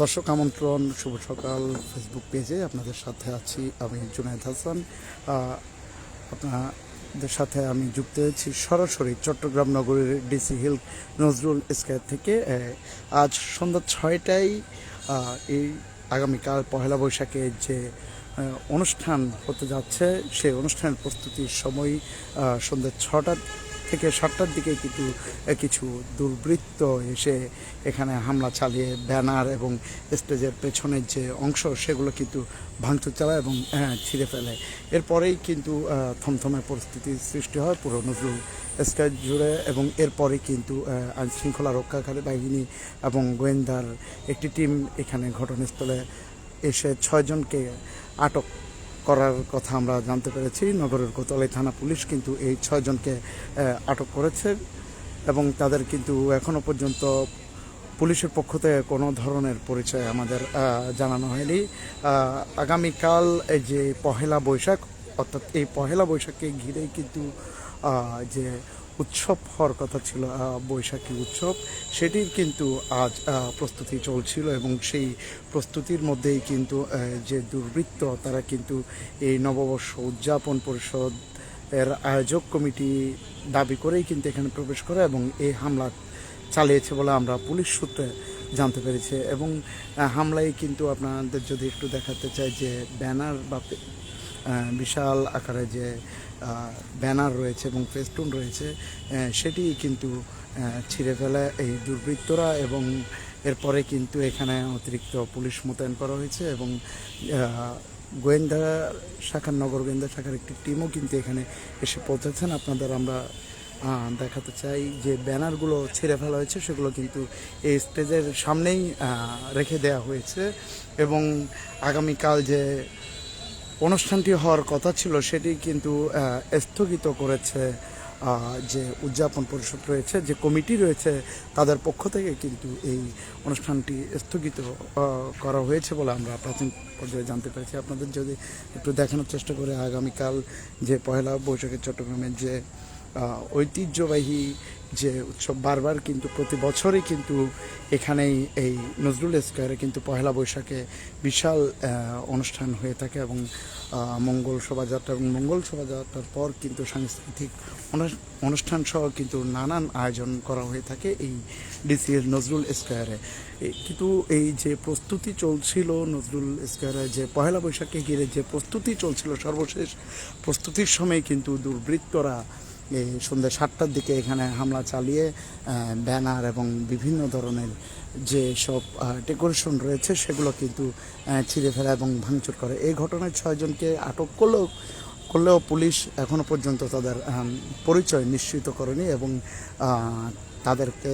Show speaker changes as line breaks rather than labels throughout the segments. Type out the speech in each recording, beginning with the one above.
দর্শক আমন্ত্রণ, শুভ সকাল। ফেসবুক পেজে আপনাদের সাথে আছি আমি জুনায়দ হাসান। আপনাদের সাথে আমি যুক্ত হয়েছি সরাসরি চট্টগ্রাম নগরীর ডিসি হিল নজরুল স্কয়ার থেকে। আজ সন্ধ্যা ছয়টায় এই আগামীকাল পহেলা বৈশাখে যে অনুষ্ঠান হতে যাচ্ছে সেই অনুষ্ঠানের প্রস্তুতির সময় সন্ধ্যা ছটা থেকে সাতটার দিকে কিন্তু কিছু দুর্বৃত্ত এসে এখানে হামলা চালিয়ে ব্যানার এবং স্টেজের পেছনের যে অংশ সেগুলো কিন্তু ভাঙচুর চালায় এবং ছিঁড়ে ফেলে। এরপরেই কিন্তু থমথমে পরিস্থিতির সৃষ্টি হয় পুরো নজরুল স্কাই জুড়ে এবং এরপরে কিন্তু আইন শৃঙ্খলা রক্ষাকারী বাহিনী এবং গোয়েন্দার একটি টিম এখানে ঘটনাস্থলে এসে ছয়জনকে আটক করার কথা আমরা জানতে পেরেছি। নগরের কোতলাই থানা পুলিশ কিন্তু এই ছয়জনকে আটক করেছে এবং তাদের কিন্তু এখনও পর্যন্ত পুলিশের পক্ষ থেকে কোনো ধরনের পরিচয় আমাদের জানানো হয়নি। আগামীকাল এই যে পহেলা বৈশাখ, অর্থাৎ এই পহেলা বৈশাখকে ঘিরেই কিন্তু যে উৎসব হওয়ার কথা ছিল বৈশাখী উৎসব। সেটির কিন্তু আজ প্রস্তুতি চলছিল এবং সেই প্রস্তুতির মধ্যেই কিন্তু যে দুর্বৃত্ত, তারা কিন্তু এই নববর্ষ উদযাপন পরিষদ এর আয়োজক কমিটি দাবি করেই কিন্তু এখানে প্রবেশ করে এবং এই হামলা চালিয়েছে বলে আমরা পুলিশ সূত্রে জানতে পেরেছি। এবং হামলায় কিন্তু আপনাদের যদি একটু দেখাতে চাই যে ব্যানার বা বিশাল আকারে যে ব্যানার রয়েছে এবং ফেস্টুন রয়েছে সেটি কিন্তু ছিঁড়ে ফেলে এই দুর্বৃত্তরা এবং এরপরে কিন্তু এখানে অতিরিক্ত পুলিশ মোতায়েন করা হয়েছে এবং গোয়েন্দা শাখার, নগর গোয়েন্দা শাখার একটি টিমও কিন্তু এখানে এসে পৌঁছেছেন। আপনাদের আমরা দেখাতে চাই যে ব্যানারগুলো ছেড়ে ফেলা হয়েছে, সেগুলো কিন্তু এই স্টেজের সামনেই রেখে দেওয়া হয়েছে এবং আগামীকাল যে অনুষ্ঠানটি হওয়ার কথা ছিল, সেটি কিন্তু স্থগিত করেছে যে উদযাপন পরিষদ রয়েছে, যে কমিটি রয়েছে, তাদের পক্ষ থেকে কিন্তু এই অনুষ্ঠানটি স্থগিত করা হয়েছে বলে আমরা প্রাচীন পর্যায়ে জানতে পেরেছি। আপনাদের যদি একটু দেখানোর চেষ্টা করে, আগামীকাল যে পয়লা বৈশাখের চট্টগ্রামের যে ঐতিহ্যবাহী যে উৎসব, বারবার কিন্তু প্রতি বছরই কিন্তু এখানেই এই নজরুল স্কোয়ারে কিন্তু পহেলা বৈশাখে বিশাল অনুষ্ঠান হয়ে থাকে এবং মঙ্গল শোভাযাত্রা এবং মঙ্গল শোভাযাত্রার পর কিন্তু সাংস্কৃতিক অনু- অনুষ্ঠান সহ কিন্তু নানান আয়োজন করা হয়ে থাকে এই ডিসিএর নজরুল স্কোয়ারে। কিন্তু এই যে প্রস্তুতি চলছিল নজরুল স্কোয়ারে, যে পহেলা বৈশাখকে ঘিরে যে প্রস্তুতি চলছিল, সর্বশেষ প্রস্তুতির সময় কিন্তু দুর্বৃত্তরা এই সন্ধ্যা সাতটার দিকে এখানে হামলা চালিয়ে ব্যানার এবং বিভিন্ন ধরনের যে সব ডেকোরেশন রয়েছে সেগুলো কিন্তু ছিঁড়ে ফেলা এবং ভাঙচুর করে। এই ঘটনায় ছয়জনকে আটক করলেও করলেও পুলিশ এখনও পর্যন্ত তাদের পরিচয় নিশ্চিত করেনি এবং তাদেরকে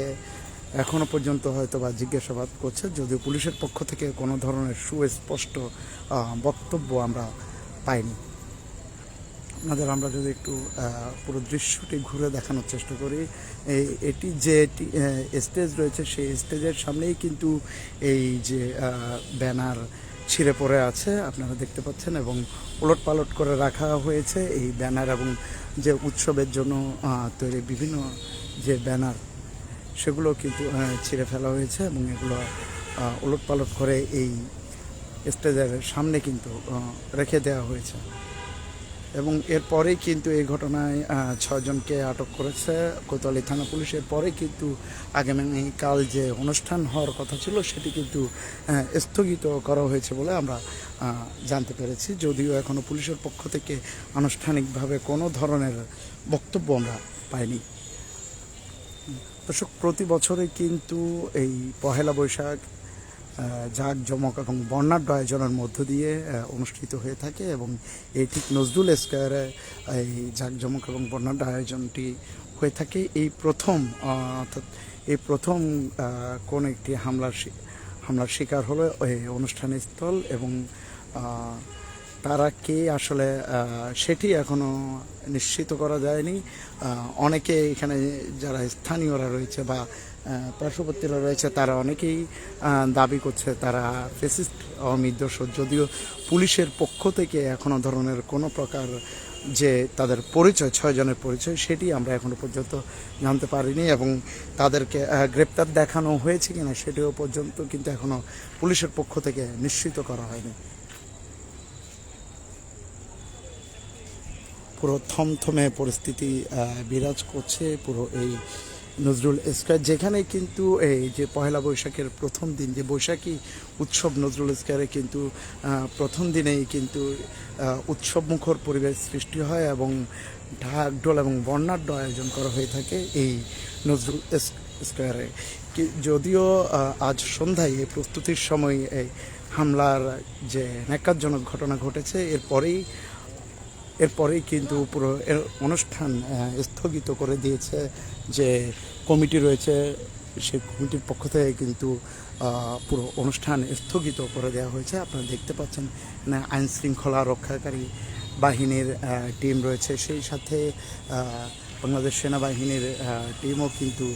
এখনও পর্যন্ত হয়তো বা জিজ্ঞাসাবাদ করছে। যদিও পুলিশের পক্ষ থেকে কোনো ধরনের সুস্পষ্ট বক্তব্য আমরা পাইনি। আপনাদের আমরা যদি একটু পুরো দৃশ্যটি ঘুরে দেখানোর চেষ্টা করি, এই, এটি যে স্টেজ রয়েছে, সেই স্টেজের সামনেই কিন্তু এই যে ব্যানার ছিঁড়ে পড়ে আছে, আপনারা দেখতে পাচ্ছেন, এবং উলট পালট করে রাখা হয়েছে এই ব্যানার এবং যে উৎসবের জন্য তৈরি বিভিন্ন যে ব্যানার, সেগুলো কিন্তু ছিঁড়ে ফেলা হয়েছে এবং এগুলো উলট পালট করে এই স্টেজের সামনে কিন্তু রেখে দেওয়া হয়েছে। এবং এরপরেই কিন্তু এই ঘটনায় ছয়জনকে আটক করেছে কোতোয়ালি থানা পুলিশের পরে কিন্তু আগামীকাল যে অনুষ্ঠান হওয়ার কথা ছিল, সেটি কিন্তু স্থগিত করা হয়েছে বলে আমরা জানতে পেরেছি। যদিও এখনও পুলিশের পক্ষ থেকে আনুষ্ঠানিকভাবে কোনো ধরনের বক্তব্য আমরা পাইনি। দর্শক, প্রতি বছরে কিন্তু এই পহেলা বৈশাখ জাক জমক এবং বর্ণাঢ্য আয়োজনের মধ্য দিয়ে অনুষ্ঠিত হয়ে থাকে এবং এই ঠিক নজরুল স্কোয়ারে এই জাঁকজমক এবং বর্ণাঢ্য আয়োজনটি হয়ে থাকে। এই প্রথম অর্থাৎ এই প্রথম কোন একটি হামলার হামলার শিকার হলো এই অনুষ্ঠানের স্থল এবং তারা কে আসলে সেটি এখনও নিশ্চিত করা যায়নি। অনেকে এখানে যারা স্থানীয়রা রয়েছে বা পার্শ্ববর্তীরা রয়েছে, তারা অনেকেই দাবি করছে তারা ফেসিস্ট অমিদ্যস যদিও পুলিশের পক্ষ থেকে এখনও ধরনের কোনো প্রকার যে তাদের পরিচয়, ছয় জনের পরিচয়, সেটি আমরা এখনও পর্যন্ত জানতে পারিনি এবং তাদেরকে গ্রেপ্তার দেখানো হয়েছে কিনা সেটিও পর্যন্ত কিন্তু এখনও পুলিশের পক্ষ থেকে নিশ্চিত করা হয়নি। পুরো থমথমে পরিস্থিতি বিরাজ করছে পুরো এই নজরুল স্কোয়ার যেখানে কিন্তু এই যে পয়লা বৈশাখের প্রথম দিন, যে বৈশাখী উৎসব নজরুল স্কোয়ারে কিন্তু প্রথম দিনেই কিন্তু উৎসব মুখর পরিবেশ সৃষ্টি হয় এবং ঢাক ঢোল এবং বর্ণাঢ্য আয়োজন করা হয়ে থাকে এই নজরুল স্ক- স্কোয়ারে যদিও আজ সন্ধ্যায় এই প্রস্তুতির সময় এই হামলার যে ন্যাক্কারজনক ঘটনা ঘটেছে, এরপরেই এরপরেই কিন্তু পুরো এর অনুষ্ঠান স্থগিত করে দিয়েছে যে কমিটি রয়েছে সেই কমিটির পক্ষ থেকে কিন্তু পুরো অনুষ্ঠান স্থগিত করে দেওয়া হয়েছে। আপনারা দেখতে পাচ্ছেন আইন শৃঙ্খলা রক্ষাকারী বাহিনীর টিম রয়েছে। সেই সাথে বাংলাদেশ সেনাবাহিনীর টিমও কিন্তু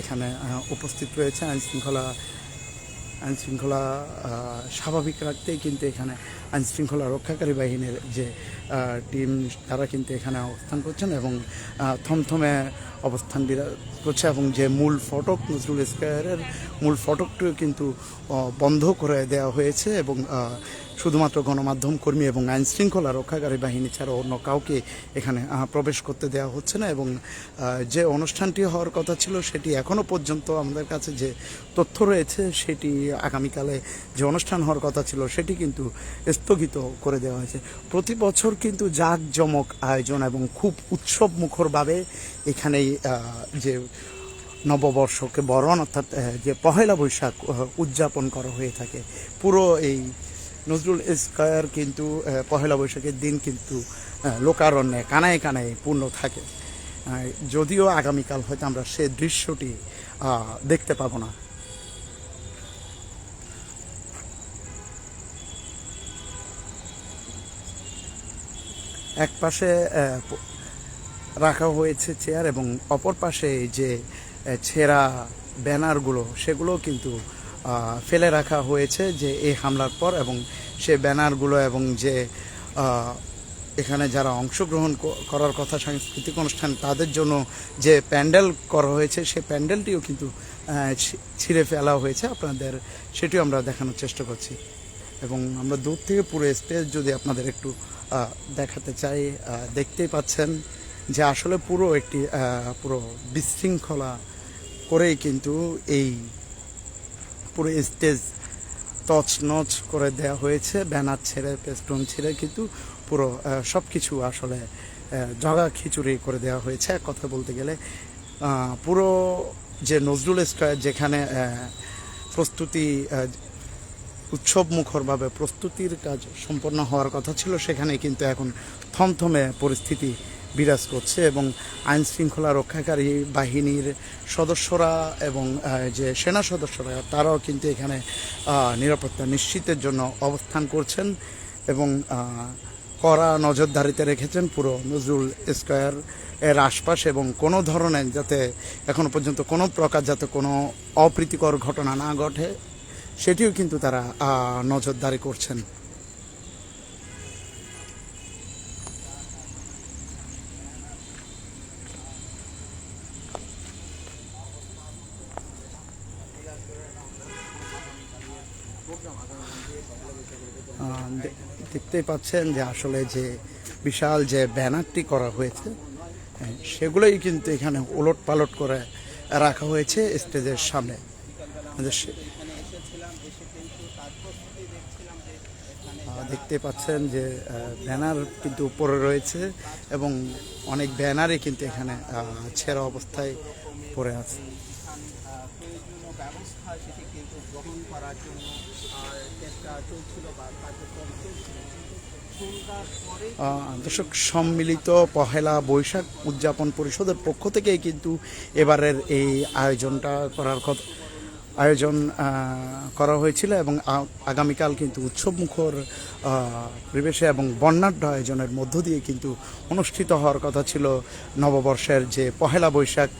এখানে উপস্থিত রয়েছে। আইন শৃঙ্খলা আইন শৃঙ্খলা আহ, স্বাভাবিক রাখতেই কিন্তু এখানে আইনশৃঙ্খলা রক্ষাকারী বাহিনীর যে টিম তারা কিন্তু এখানে অবস্থান করছেন এবং থমথমে অবস্থান করছে এবং যে মূল ফটক নজরুল স্কোয়ারের মূল ফটকটিও কিন্তু বন্ধ করে দেওয়া হয়েছে এবং শুধুমাত্র গণমাধ্যম কর্মী এবং আইন শৃঙ্খলা রক্ষাকারী বাহিনী ছাড়া অন্য কাউকে এখানে প্রবেশ করতে দেওয়া হচ্ছে না এবং যে অনুষ্ঠানটি হওয়ার কথা ছিল সেটি এখনও পর্যন্ত আমাদের কাছে যে তথ্য রয়েছে সেটি আগামীকালে যে অনুষ্ঠান হওয়ার কথা ছিল সেটি কিন্তু স্থগিত করে দেওয়া হয়েছে। প্রতি বছর কিন্তু জাঁকজমক আয়োজন এবং খুব উৎসব মুখরভাবে এখানেই যে নববর্ষকে বরণ অর্থাৎ যে পহেলা বৈশাখ উদযাপন করা হয়ে থাকে। পুরো এই নজরুল স্কয়ার কিন্তু পহেলা বৈশাখের দিন কিন্তু লোকারণ্যে কানায় কানায় পূর্ণ থাকে। যদিও আগামীকাল হয়তো আমরা সে দৃশ্যটি দেখতে পাবো না। এক পাশে রাখা হয়েছে চেয়ার এবং অপর পাশে যে ছেঁড়া ব্যানারগুলো সেগুলো কিন্তু ফেলে রাখা হয়েছে যে, এই হামলার পর এবং সে ব্যানারগুলো এবং যে এখানে যারা অংশগ্রহণ করার কথা সাংস্কৃতিক অনুষ্ঠান, তাদের জন্য যে প্যান্ডেল করা হয়েছে, সে প্যান্ডেলটিও কিন্তু ছিঁড়ে ফেলা হয়েছে। আপনাদের সেটিও আমরা দেখানোর চেষ্টা করছি। এবং আমরা দূর থেকে পুরো স্টেজ যদি আপনাদের একটু দেখাতে চাই দেখতেই পাচ্ছেন যে আসলে পুরো একটি পুরো বিশৃঙ্খলা করেই কিন্তু এই পুরো স্টেজ তছনছ করে দেওয়া হয়েছে, ব্যানার ছেড়ে, পেস্টন ছেড়ে কিন্তু পুরো সব কিছু আসলে জগা খিচুড়ি করে দেওয়া হয়েছে। এক কথা বলতে গেলে পুরো যে নজরুল স্কয়ার যেখানে প্রস্তুতি উৎসব মুখরভাবে প্রস্তুতির কাজ সম্পন্ন হওয়ার কথা ছিল, সেখানে কিন্তু এখন থমথমে পরিস্থিতি বিরাজ করছে এবং আইন শৃঙ্খলা রক্ষাকারী বাহিনীর সদস্যরা এবং যে সেনা সদস্যরা, তারাও কিন্তু এখানে নিরাপত্তা নিশ্চিতের জন্য অবস্থান করছেন এবং কড়া নজরদারিতে রেখেছেন পুরো নজরুল স্কয়ার এর আশপাশ এবং কোনো ধরনের যাতে এখনও পর্যন্ত কোনো প্রকার যাতে কোনো অপ্রীতিকর ঘটনা না ঘটে, সেটিও কিন্তু তারা নজরদারি করছেন। দেখতেই পাচ্ছেন যে আসলে যে বিশাল যে ব্যানারটি করা হয়েছে হ্যাঁ, সেগুলোই কিন্তু এখানে ওলট পালট করে রাখা হয়েছে স্টেজের সামনে। আহ, দেখতে পাচ্ছেন যে ব্যানার কিন্তু উপরে রয়েছে এবং অনেক ব্যানারই কিন্তু এখানে ছেঁড়া অবস্থায় পড়ে আছে।
ব্যবস্থা সেটি কিন্তু গ্রহণ করার জন্য
দর্শক, সম্মিলিত পহেলা বৈশাখ উদযাপন পরিষদের পক্ষ থেকেই কিন্তু এবারের এই আয়োজনটা করার কথা আয়োজন করা হয়েছিল এবং আগামীকাল কিন্তু উৎসবমুখর পরিবেশে এবং বর্ণাঢ্য আয়োজনের মধ্য দিয়ে কিন্তু অনুষ্ঠিত হওয়ার কথা ছিল নববর্ষের যে পহেলা বৈশাখ,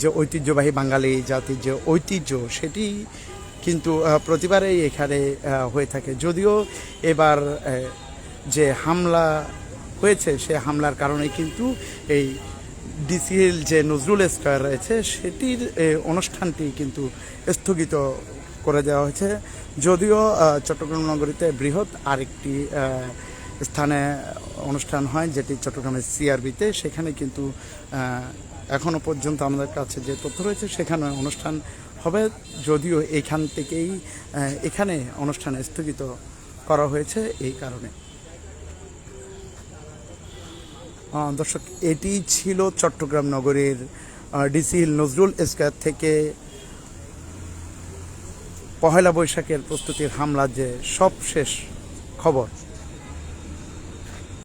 যে ঐতিহ্যবাহী বাঙালি জাতির যে ঐতিহ্য, সেটি কিন্তু প্রতিবারেই এখানে হয়ে থাকে। যদিও এবার যে হামলা হয়েছে, সে হামলার কারণে কিন্তু এই ডিসিএল যে নজরুল স্কোয়ার রয়েছে, সেটির অনুষ্ঠানটি কিন্তু স্থগিত করে দেওয়া হয়েছে। যদিও চট্টগ্রাম নগরীতে বৃহৎ আরেকটি স্থানে অনুষ্ঠান হয়, যেটি চট্টগ্রামের সিআরবিতে। সেখানে কিন্তু এখনও পর্যন্ত আমাদের কাছে যে তথ্য রয়েছে, সেখানে অনুষ্ঠান হবে যদিও এখান থেকেই এখানে অনুষ্ঠান স্থগিত করা হয়েছে এই কারণে। দর্শক, এটি ছিল চট্টগ্রাম নগরের ডিসি নজরুল স্কয়ার থেকে পহেলা বৈশাখের প্রস্তুতির হামলার যে সবশেষ খবর।